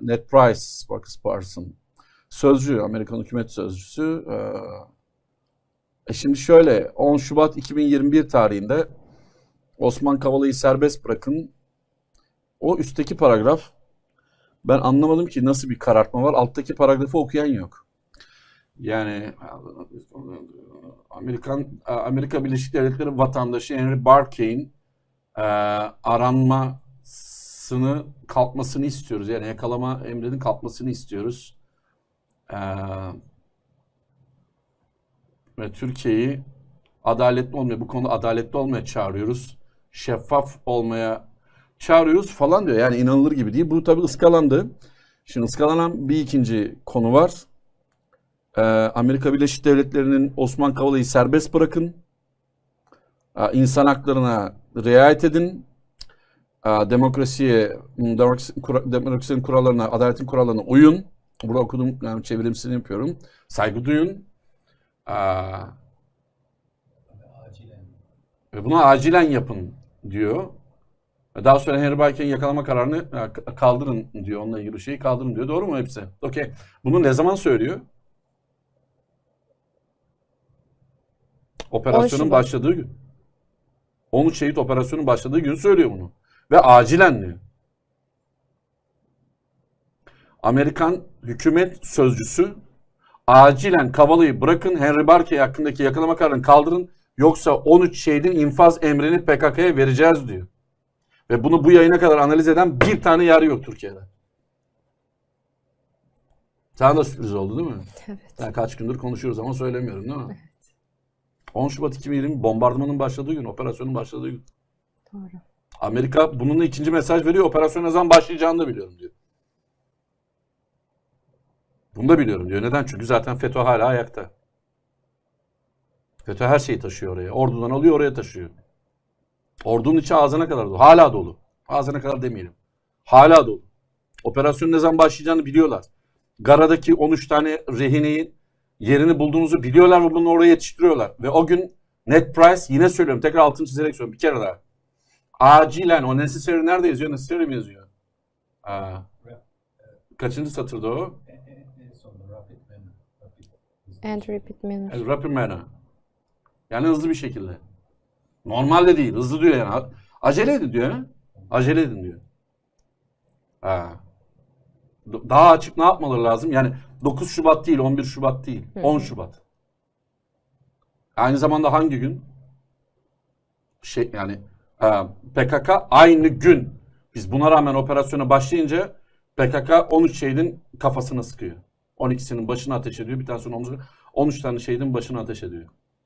Ned Price, Marcus Parson, sözcü, Amerikan hükümet sözcüsü. E, e şimdi şöyle, 10 Şubat 2021 tarihinde Osman Kavala'yı serbest bırakın. O üstteki paragraf, ben anlamadım ki nasıl bir karartma var. Alttaki paragrafı okuyan yok. Yani Amerikan Amerika Birleşik Devletleri vatandaşı Henry Barkay'in e, aranmasını kalkmasını istiyoruz. Yani yakalama emrinin kalkmasını istiyoruz. E, ve Türkiye'yi adaletli olmaya, bu konuda adaletli olmaya çağırıyoruz. Şeffaf olmaya çağırıyoruz falan diyor. Yani inanılır gibi değil. Bu tabii ıskalandı. Şimdi ıskalanan bir ikinci konu var. Ee, Amerika Birleşik Devletleri'nin Osman Kavala'yı serbest bırakın. Ee, insan haklarına riayet edin. Ee, demokrasiye, demokrasinin kurallarına, adaletin kurallarına uyun. Burada okudum, yani çevirimsini yapıyorum. Saygı duyun. Ee, ve bunu acilen yapın diyor. Daha sonra Henry Barkay'in yakalama kararını e, kaldırın diyor. Onunla ilgili şeyi kaldırın diyor. Doğru mu hepsi? Okey. Bunu ne zaman söylüyor? Operasyonun başladığı gün. 13 şehit operasyonun başladığı gün söylüyor bunu. Ve acilen diyor. Amerikan hükümet sözcüsü acilen Kavala'yı bırakın Henry Barkay hakkındaki yakalama kararını kaldırın yoksa 13 şehidin infaz emrini PKK'ya vereceğiz diyor. Ve bunu bu yayına kadar analiz eden bir tane yer yok Türkiye'de. Sana da sürpriz oldu değil mi? Evet. Ben kaç gündür konuşuyoruz ama söylemiyorum değil mi? 10 Şubat 2020 bombardımanın başladığı gün, operasyonun başladığı gün. Doğru. Amerika bununla ikinci mesaj veriyor. Operasyon ne zaman başlayacağını da biliyorum diyor. Bunu da biliyorum diyor. Neden? Çünkü zaten FETÖ hala ayakta. FETÖ her şeyi taşıyor oraya. Ordudan alıyor oraya taşıyor. Ordunun içi ağzına kadar dolu. Hala dolu. Ağzına kadar demeyelim. Hala dolu. Operasyonun ne zaman başlayacağını biliyorlar. Gara'daki 13 tane rehineyi yerini bulduğunuzu biliyorlar ve bunu oraya yetiştiriyorlar. Ve o gün Net Price yine söylüyorum tekrar altını çizerek söylüyorum bir kere daha. Acilen o necessary nerede yazıyor? Necessary mi yazıyor? Aa, kaçıncı satırda o? And repeat manner. Yani rapid manner. Yani hızlı bir şekilde. Normalde değil. Hızlı diyor yani. Acele edin diyor. Acele edin diyor. Ha. Daha açık ne yapmaları lazım? Yani 9 Şubat değil, 11 Şubat değil. 10 Şubat. Aynı zamanda hangi gün? Şey yani PKK aynı gün. Biz buna rağmen operasyona başlayınca PKK 13 şehidin kafasına sıkıyor. 12'sinin başına ateş ediyor. Bir tanesinin omzuna. 13 tane şehidin başına ateş ediyor.